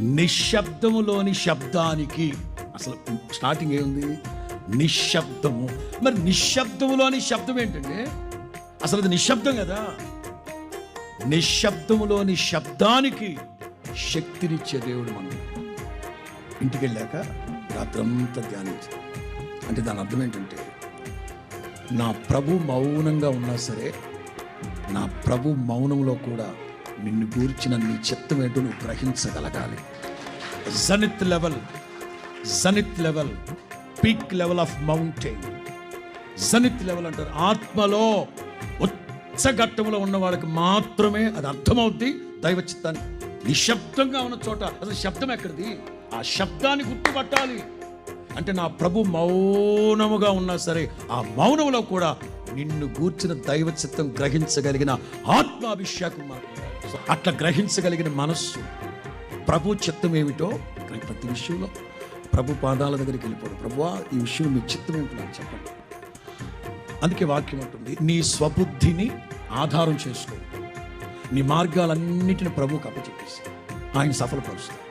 నిశ్శబ్దములోని శబ్దానికి అసలు స్టార్టింగ్ ఏముంది? నిశ్శబ్దము. మరి నిశ్శబ్దములోని శబ్దం ఏంటండి? అసలు అది నిశ్శబ్దం కదా? నిశ్శబ్దములోని శబ్దానికి శక్తినిచ్చే దేవుడు మనం ఇంటికి వెళ్ళాక రాత్రంతా ధ్యానించి. అంటే దాని అర్థం ఏంటంటే నా ప్రభు మౌనంగా ఉన్నా సరే నా ప్రభు మౌనంలో కూడా నిన్ను గూర్చిన నీ చిత్తం ఏంటో నువ్వు గ్రహించగలగాలి. Zenith level zenith level peak level of mountain zenith level అంటారు ఆత్మలో ఉచ్చఘట్టంలో ఉన్నవాడికి మాత్రమే అది అర్థమవుద్ది. దైవ చిత్తాన్ని నిశ్శబ్దంగా ఉన్న చోట అసలు శబ్దం ఎక్కడిది? ఆ శబ్దాన్ని గుర్తుపట్టాలి. అంటే నా ప్రభు మౌనముగా ఉన్నా సరే ఆ మౌనములో కూడా నిన్ను గూర్చిన దైవ చిత్తం గ్రహించగలిగిన ఆత్మాభిషేకం మాత్రమే. అట్లా గ్రహించగలిగిన మనస్సు ప్రభు చిత్తం ఏమిటో ప్రతి విషయంలో ప్రభు పాదాల దగ్గరికి వెళ్ళిపోవడం. ప్రభువా ఈ విషయం మీ చిత్తం ఏమిటో నాకు చెప్పండి. అందుకే వాక్యం ఉంటుంది నీ స్వబుద్ధిని ఆధారం చేసుకో. నీ మార్గాలన్నిటిని ప్రభువుకు అప్పచెప్పేసి ఆయన సఫలపరుస్తాడు.